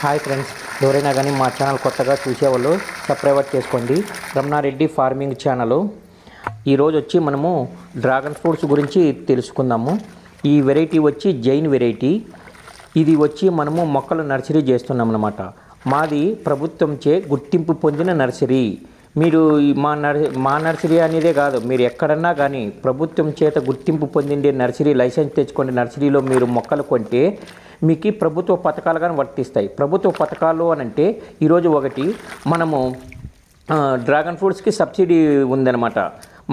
Hi friends ఎవరైనా కానీ మా ఛానల్ కొత్తగా చూసేవాళ్ళు సబ్స్క్రైబ్ చేసుకోండి. Ramana Reddy farming channel. ఈరోజు వచ్చి మనము డ్రాగన్ ఫ్రూట్స్ గురించి తెలుసుకుందాము. ఈ వెరైటీ వచ్చి జైన్ వెరైటీ. ఇది వచ్చి మనము మొక్కలు నర్సరీ చేస్తున్నాం అనమాట మాది ప్రభుత్వంచే గుర్తింపు పొందిన నర్సరీ. మీరు మా నర్ మా నర్సరీ అనేదే కాదు మీరు ఎక్కడన్నా కానీ ప్రభుత్వం చేత గుర్తింపు పొందిండే నర్సరీ లైసెన్స్ తెచ్చుకునే నర్సరీలో మీరు మొక్కలు కొంటే మీకు ప్రభుత్వ పథకాలు కానీ వర్తిస్తాయి. ప్రభుత్వ పథకాలు అని అంటే ఈరోజు ఒకటి మనము డ్రాగన్ ఫ్రూట్స్కి సబ్సిడీ ఉందన్నమాట.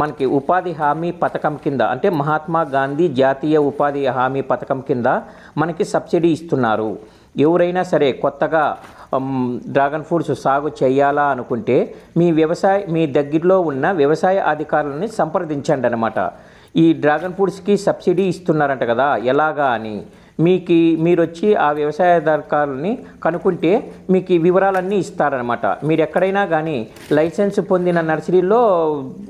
మనకి ఉపాధి హామీ పథకం కింద అంటే మహాత్మా గాంధీ జాతీయ ఉపాధి హామీ పథకం కింద మనకి సబ్సిడీ ఇస్తున్నారు. ఎవరైనా సరే కొత్తగా డ్రాగన్ ఫ్రూట్స్ సాగు చేయాలా అనుకుంటే మీ వ్యవసాయ మీ దగ్గరలో ఉన్న వ్యవసాయ అధికారులని సంప్రదించండి అనమాట ఈ డ్రాగన్ ఫ్రూట్స్కి సబ్సిడీ ఇస్తున్నారంట కదా ఎలాగా అని. మీకు మీరు వచ్చి ఆ వ్యవసాయదారులని కనుక్కుంటే మీకు ఈ వివరాలన్నీ ఇస్తారనమాట మీరు ఎక్కడైనా కానీ లైసెన్స్ పొందిన నర్సరీలో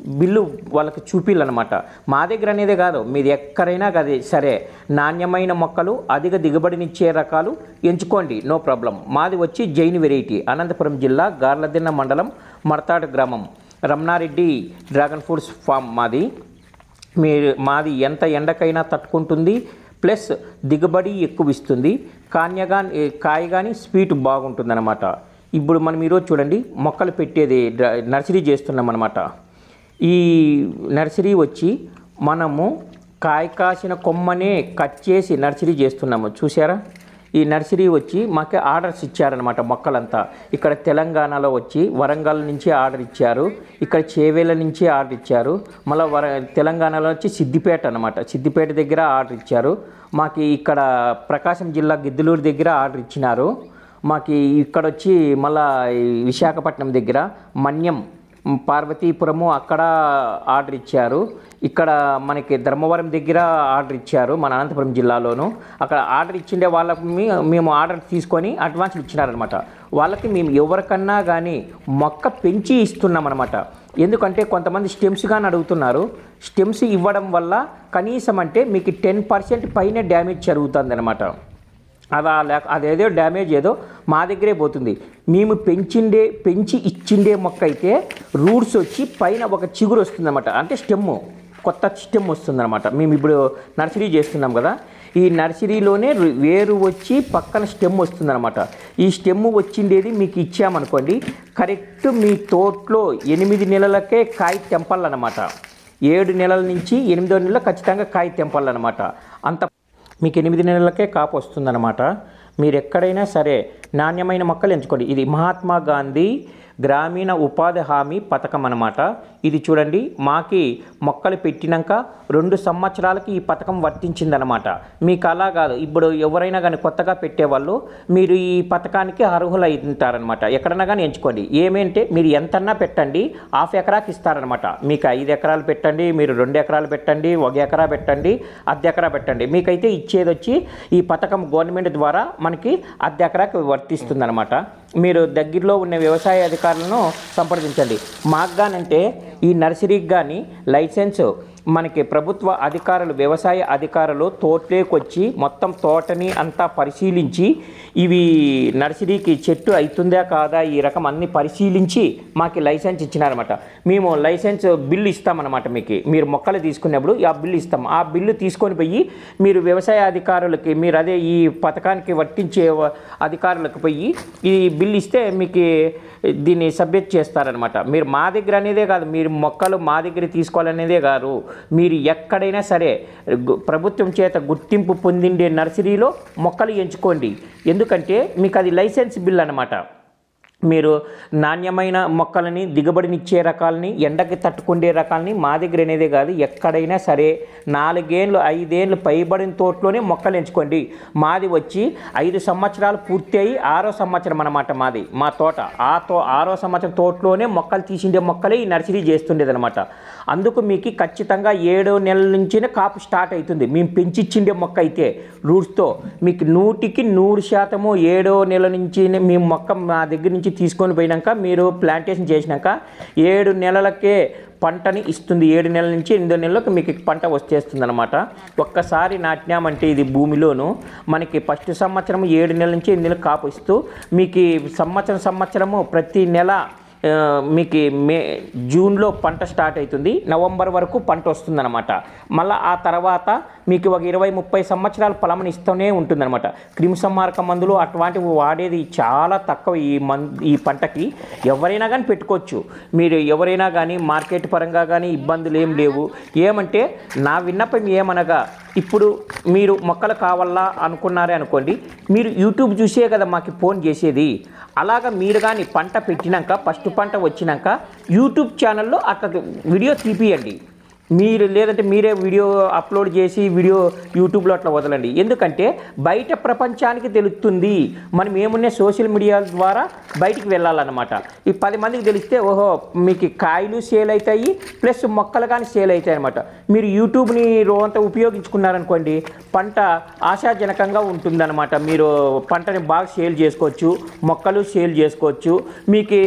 బిల్లు వాళ్ళకి చూపిల్లనమాట మా దగ్గర అనేదే కాదు మీరు ఎక్కడైనా కానీ సరే నాణ్యమైన మొక్కలు అధిక దిగుబడినిచ్చే రకాలు ఎంచుకోండి నో ప్రాబ్లం. మాది వచ్చి జైన్ వెరైటీ అనంతపురం జిల్లా గార్లదిన్న మండలం మడతాడు గ్రామం. రమణారెడ్డి డ్రాగన్ ఫ్రూట్స్ ఫామ్ మాది. మీరు మాది ఎంత ఎండకైనా తట్టుకుంటుంది ప్లస్ దిగుబడి ఎక్కువ ఇస్తుంది కాన్యగా కాయ కానీ స్వీట్ బాగుంటుందన్నమాట. ఇప్పుడు మనం ఈరోజు చూడండి మొక్కలు పెట్టేది నర్సరీ చేస్తున్నాం అనమాట ఈ నర్సరీ వచ్చి మనము కాయ కాసిన కొమ్మనే కట్ చేసి నర్సరీ చేస్తున్నాము. చూసారా ఈ నర్సరీ వచ్చి మాకు ఆర్డర్స్ ఇచ్చారనమాట మొక్కలంతా. ఇక్కడ తెలంగాణలో వచ్చి వరంగల్ నుంచి ఆర్డర్ ఇచ్చారు ఇక్కడ చేవేల నుంచి ఆర్డర్ ఇచ్చారు మళ్ళీ వర తెలంగాణలో వచ్చి సిద్దిపేట అనమాట సిద్దిపేట దగ్గర ఆర్డర్ ఇచ్చారు. మాకు ఇక్కడ ప్రకాశం జిల్లా గిద్దలూరు దగ్గర ఆర్డర్ ఇచ్చినారు. మాకు ఇక్కడ వచ్చి మళ్ళీ విశాఖపట్నం దగ్గర మన్యం పార్వతీపురము అక్కడ ఆర్డర్ ఇచ్చారు. ఇక్కడ మనకి ధర్మవరం దగ్గర ఆర్డర్ ఇచ్చారు మన అనంతపురం జిల్లాలోను. అక్కడ ఆర్డర్ ఇచ్చిండే వాళ్ళకి మేము ఆర్డర్ తీసుకొని అడ్వాన్స్లు ఇచ్చినారనమాట వాళ్ళకి మేము ఎవరికన్నా కానీ మొక్క పెంచి ఇస్తున్నాం అనమాట ఎందుకంటే కొంతమంది స్టెమ్స్ కానీ అడుగుతున్నారు. స్టెమ్స్ ఇవ్వడం వల్ల కనీసం అంటే మీకు టెన్ పర్సెంట్ పైన డ్యామేజ్ జరుగుతుంది అనమాట అదా లేక అదేదో డ్యామేజ్ ఏదో మా దగ్గరే పోతుంది. మేము పెంచిండే పెంచి ఇచ్చిండే మొక్క అయితే రూట్స్ వచ్చి పైన ఒక చిగురు వస్తుందన్నమాట. అంటే స్టెమ్ కొత్త స్టెమ్ వస్తుందన్నమాట. మేము ఇప్పుడు నర్సరీ చేస్తున్నాం కదా. ఈ నర్సరీలోనే వేరు వచ్చి పక్కన స్టెమ్ వస్తుందన్నమాట. ఈ స్టెమ్ వచ్చిండేది మీకు ఇచ్చామనుకోండి కరెక్ట్ మీ తోటలో ఎనిమిది నెలలకే కాయ తెంపాలన్నమాట. ఏడు నెలల నుంచి ఎనిమిదో నెలలు ఖచ్చితంగా కాయ తెంపాలన్నమాట. అంత మీకు ఎనిమిది నెలలకే కాపు వస్తుందన్నమాట. మీరు ఎక్కడైనా సరే నాణ్యమైన మొక్కలు ఎంచుకోండి. ఇది మహాత్మా గాంధీ గ్రామీణ ఉపాధి హామీ పథకం అన్నమాట. ఇది చూడండి మాకి మొక్కలు పెట్టినాక రెండు సంవత్సరాలకి ఈ పథకం వర్తించిందనమాట మీకు అలా కాదు ఇప్పుడు ఎవరైనా కానీ కొత్తగా పెట్టేవాళ్ళు మీరు ఈ పథకానికి అర్హులు ఎక్కడన్నా ఎక్కడైనా కానీ ఎంచుకోండి. ఏమేంటే మీరు ఎంతన్నా పెట్టండి హాఫ్ ఎకరాకి ఇస్తారనమాట మీకు ఐదు ఎకరాలు పెట్టండి మీరు రెండు ఎకరాలు పెట్టండి ఒక ఎకరా పెట్టండి అర్ధ ఎకరా పెట్టండి. మీకైతే ఇచ్చేది వచ్చి ఈ పథకం గవర్నమెంట్ ద్వారా మనకి అర్ధ ఎకరాకి వర్తిస్తుందనమాట మీరు దగ్గరలో ఉన్న వ్యవసాయ అధికారులను సంప్రదించండి. మాకు కానంటే ఈ నర్సరీకి కానీ లైసెన్స్ మనకి ప్రభుత్వ అధికారులు వ్యవసాయ అధికారులు తోటలోకొచ్చి మొత్తం తోటని అంతా పరిశీలించి ఇవి నర్సరీకి చెట్టు అవుతుందా కాదా ఈ రకం అన్ని పరిశీలించి మాకు లైసెన్స్ ఇచ్చినారనమాట మేము లైసెన్స్ బిల్లు ఇస్తామన్నమాట మీకు. మీరు మొక్కలు తీసుకున్నప్పుడు ఆ బిల్లు ఇస్తాం. ఆ బిల్లు తీసుకొని పోయి మీరు వ్యవసాయ అధికారులకి మీరు అదే ఈ పథకానికి వర్తించే అధికారులకు పోయి ఈ బిల్లు ఇస్తే మీకు దీన్ని సబ్మిట్ చేస్తారనమాట మీరు మా దగ్గర అనేదే కాదు మీరు మొక్కలు మా దగ్గర తీసుకోవాలనేదే కాదు. మీరు ఎక్కడైనా సరే ప్రభుత్వం చేత గుర్తింపు పొందిండే నర్సరీలో మొక్కలు ఎంచుకోండి. ఎందుకంటే మీకు అది లైసెన్స్ బిల్ అనమాట మీరు నాణ్యమైన మొక్కలని దిగుబడినిచ్చే రకాలని ఎండకి తట్టుకుండే రకాలని మా దగ్గర అనేదే కాదు ఎక్కడైనా సరే నాలుగేళ్ళు ఐదేళ్ళు పైబడిన తోటలోనే మొక్కలు ఎంచుకోండి. మాది వచ్చి ఐదు సంవత్సరాలు పూర్తి అయ్యి ఆరో సంవత్సరం అనమాట మాది మా తోట. ఆ తో ఆరో సంవత్సరం తోటలోనే మొక్కలు తీసిండే మొక్కలే ఈ నర్సరీ చేస్తుండేది అనమాట అందుకు మీకు ఖచ్చితంగా ఏడో నెలల నుంచినే కాపు స్టార్ట్ అవుతుంది మేము పెంచిచ్చిండే మొక్క అయితే రూట్స్తో. మీకు నూటికి నూరు శాతము ఏడో నెల నుంచి మేము మొక్క మా దగ్గర నుంచి తీసుకొని పోయినాక మీరు ప్లాంటేషన్ చేసినాక ఏడు నెలలకే పంటని ఇస్తుంది. ఏడు నెలల నుంచి ఎనిమిది నెలలకు మీకు పంట వచ్చేస్తుంది అనమాట ఒక్కసారి నాటినామంటే ఇది భూమిలోను మనకి ఫస్ట్ సంవత్సరం ఏడు నెలల నుంచి ఎనిమిది నెలలు కాపు ఇస్తూ మీకు సంవత్సరం సంవత్సరము ప్రతి నెల మీకు మే జూన్లో పంట స్టార్ట్ అవుతుంది. నవంబర్ వరకు పంట వస్తుందన్నమాట. మళ్ళీ ఆ తర్వాత మీకు ఒక ఇరవై ముప్పై సంవత్సరాల ఫలమని ఇస్తూనే ఉంటుందన్నమాట. క్రిమిసంహారక మందులు అటువంటివి వాడేది చాలా తక్కువ ఈ మన్ ఈ పంటకి. ఎవరైనా కానీ పెట్టుకోవచ్చు. మీరు ఎవరైనా కానీ మార్కెట్ పరంగా కానీ ఇబ్బందులు ఏం లేవు. ఏమంటే నా విన్నపం ఏమనగా ఇప్పుడు మీరు మొక్కలు కావాలా అనుకున్నారే అనుకోండి మీరు యూట్యూబ్ చూసే కదా మాకు ఫోన్ చేసేది. అలాగా మీరు కానీ పంట పెట్టినాక ఫస్ట్ పంట వచ్చినాక యూట్యూబ్ ఛానల్లో అట్లా వీడియో తీపియండి. మీరు లేదంటే మీరే వీడియో అప్లోడ్ చేసి వీడియో యూట్యూబ్లో అట్లా వదలండి. ఎందుకంటే బయట ప్రపంచానికి తెలుస్తుంది మనం ఏమున్నా సోషల్ మీడియా ద్వారా బయటికి వెళ్ళాలన్నమాట. ఈ పది మందికి తెలిస్తే ఓహో మీకు కాయలు సేల్ అవుతాయి ప్లస్ మొక్కలు కానీ సేల్ అవుతాయి అనమాట మీరు యూట్యూబ్ని రోజంతా ఉపయోగించుకున్నారనుకోండి పంట ఆశాజనకంగా ఉంటుందన్నమాట. మీరు పంటని బాగా సేల్ చేసుకోవచ్చు మొక్కలు సేల్ చేసుకోవచ్చు. మీకు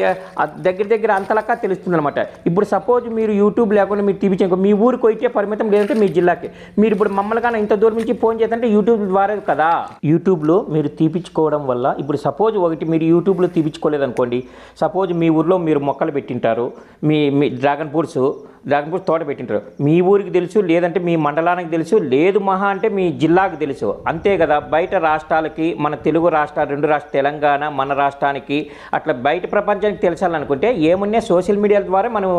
దగ్గర దగ్గర అంతలకా తెలుస్తుంది అనమాట ఇప్పుడు సపోజ్ మీరు యూట్యూబ్ లేకుండా మీరు టీవీ మీ ఊరికి పోయితే పరిమితం లేదంటే మీ జిల్లాకి. మీరు ఇప్పుడు మమ్మల్ని కానీ ఇంత దూరం నుంచి ఫోన్ చేస్తుంటే యూట్యూబ్ ద్వారా కదా. యూట్యూబ్లో మీరు తీపించుకోవడం వల్ల ఇప్పుడు సపోజ్ ఒకటి మీరు యూట్యూబ్లో తీపించుకోలేదనుకోండి సపోజ్ మీ ఊర్లో మీరు మొక్కలు పెట్టింటారు. మీ మీ డ్రాగన్ ఫ్రూట్స్ డ్రాగన్ తోట పెట్టింటారు. మీ ఊరికి తెలుసు లేదంటే మీ మండలానికి తెలుసు లేదు మహా అంటే మీ జిల్లాకు తెలుసు. అంతే కదా బయట రాష్ట్రాలకి మన తెలుగు రాష్ట్రాలు రెండు రాష్ట్ర తెలంగాణ మన రాష్ట్రానికి అట్లా బయట ప్రపంచానికి తెలిసాలనుకుంటే ఏమున్నా సోషల్ మీడియా ద్వారా మనం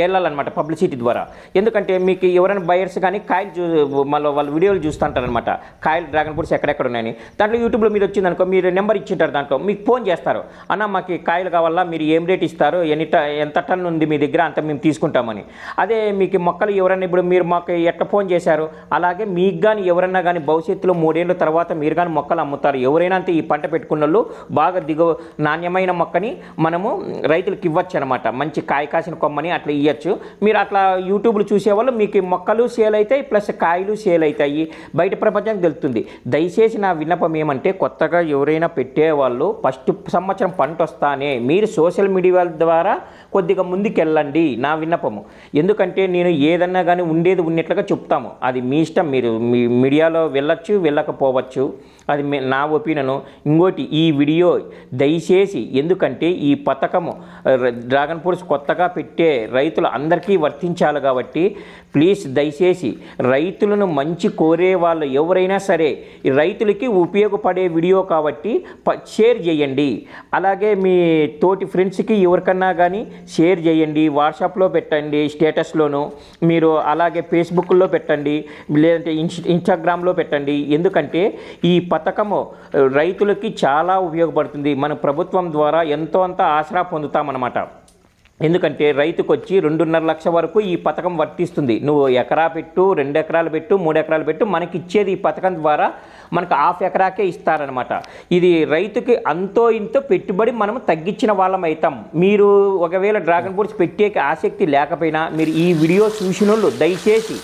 వెళ్ళాలన్నమాట పబ్లిసిటీ ద్వారా. ఎందుకంటే మీకు ఎవరైనా బయర్స్ కానీ కాయలు చూ మళ్ళీ వాళ్ళ వీడియోలు చూస్తుంటారనమాట కాయలు డ్రాగన్ ఫ్రూట్స్ ఎక్కడెక్కడ ఉన్నాయని. దాంట్లో యూట్యూబ్లో మీరు వచ్చిందనుకో మీరు నెంబర్ ఇచ్చింటారు దాంట్లో. మీకు ఫోన్ చేస్తారు. అన్న మాకు కాయలు కావాలా? మీరు ఏం రేట్ ఇస్తారు? ఎన్ని ట ఎంత టన్ ఉంది మీ దగ్గర? అంత మేము ఉంటామని అదే మీకు మొక్కలు ఎవరైనా ఇప్పుడు మీరు మాకు ఎట్లా ఫోన్ చేశారు? అలాగే మీకు కానీ ఎవరైనా కానీ భవిష్యత్తులో మూడేళ్ళ తర్వాత మీరు కానీ మొక్కలు అమ్ముతారు. ఎవరైనా అంతే ఈ పంట పెట్టుకున్న వాళ్ళు బాగా దిగు నాణ్యమైన మొక్కని మనము రైతులకు ఇవ్వచ్చు అనమాట మంచి కాయ కాసిన కొమ్మని అట్లా ఇవ్వచ్చు మీరు అట్లా యూట్యూబ్లో చూసేవాళ్ళు మీకు మొక్కలు సేల్ అవుతాయి ప్లస్ కాయలు సేల్ అవుతాయి. బయట ప్రపంచానికి తెలుస్తుంది. దయచేసి నా విన్నపం ఏమంటే కొత్తగా ఎవరైనా పెట్టేవాళ్ళు ఫస్ట్ సంవత్సరం పంట వస్తానే మీరు సోషల్ మీడియా ద్వారా కొద్దిగా ముందుకెళ్ళండి. నా విన్నపం. విన్నపము ఎందుకంటే నేను ఏదన్నా కానీ ఉండేది ఉన్నట్లుగా చెప్తాము. అది మీ ఇష్టం. మీరు మీ మీడియాలో వెళ్ళొచ్చు వెళ్ళకపోవచ్చు. అది నా ఒపీనియను ఇంకోటి ఈ వీడియో దయచేసి ఎందుకంటే ఈ పథకము డ్రాగన్ ఫ్రూట్స్ కొత్తగా పెట్టే రైతులు అందరికీ వర్తించాలి కాబట్టి ప్లీజ్ దయచేసి రైతులను మంచి కోరే వాళ్ళు ఎవరైనా సరే రైతులకి ఉపయోగపడే వీడియో కాబట్టి ప- షేర్ చేయండి. అలాగే మీ తోటి ఫ్రెండ్స్కి ఎవరికన్నా కానీ షేర్ చేయండి. వాట్సాప్లో పెట్టండి స్టేటస్లోను. మీరు అలాగే ఫేస్బుక్లో పెట్టండి. లేదంటే ఇన్స్ ఇన్స్టాగ్రామ్లో పెట్టండి. ఎందుకంటే ఈ పథకము రైతులకి చాలా ఉపయోగపడుతుంది. మన ప్రభుత్వం ద్వారా ఎంతో అంత ఆసరా పొందుతామన్నమాట. ఎందుకంటే రైతుకు వచ్చి రెండున్నర లక్ష వరకు ఈ పథకం వర్తిస్తుంది. నువ్వు ఎకరా పెట్టు రెండు ఎకరాలు పెట్టు మూడు ఎకరాలు పెట్టు మనకి ఇచ్చేది ఈ పథకం ద్వారా మనకు హాఫ్ ఎకరాకే ఇస్తారనమాట ఇది రైతుకి అంతో ఇంతో పెట్టుబడి మనం తగ్గించిన వాళ్ళం అవుతాం మీరు ఒకవేళ డ్రాగన్ ఫ్రూట్స్ పెట్టే ఆసక్తి లేకపోయినా మీరు ఈ వీడియో చూసిన వాళ్ళు దయచేసి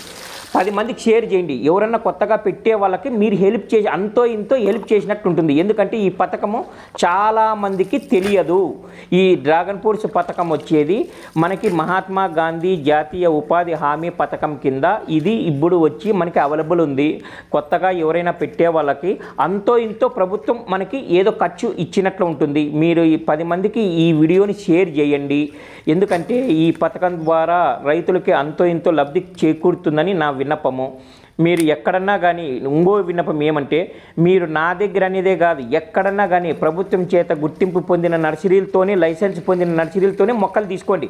పది మందికి షేర్ చేయండి. ఎవరన్నా కొత్తగా పెట్టే వాళ్ళకి మీరు హెల్ప్ చేసి అంతో ఇంతో హెల్ప్ చేసినట్టు ఉంటుంది. ఎందుకంటే ఈ పథకము చాలా మందికి తెలియదు. ఈ డ్రాగన్ ఫ్రూట్స్ పథకం వచ్చేది. మనకి మహాత్మా గాంధీ జాతీయ ఉపాధి హామీ పథకం కింద ఇది ఇప్పుడు వచ్చి మనకి అవైలబుల్ ఉంది. కొత్తగా ఎవరైనా పెట్టే వాళ్ళకి అంతో ఇంతో ప్రభుత్వం మనకి ఏదో ఖర్చు ఇచ్చినట్లు ఉంటుంది. మీరు ఈ పది మందికి ఈ వీడియోని షేర్ చేయండి. ఎందుకంటే ఈ పథకం ద్వారా రైతులకి అంతో ఇంతో లబ్ధి చేకూరుతుందని నా విన్నపము. మీరు ఎక్కడన్నా కానీ ఇంకో విన్నపం ఏమంటే మీరు నా దగ్గర అనేదే కాదు ఎక్కడన్నా కానీ ప్రభుత్వం చేత గుర్తింపు పొందిన నర్సరీలతోనే లైసెన్స్ పొందిన నర్సరీలతోనే మొక్కలు తీసుకోండి.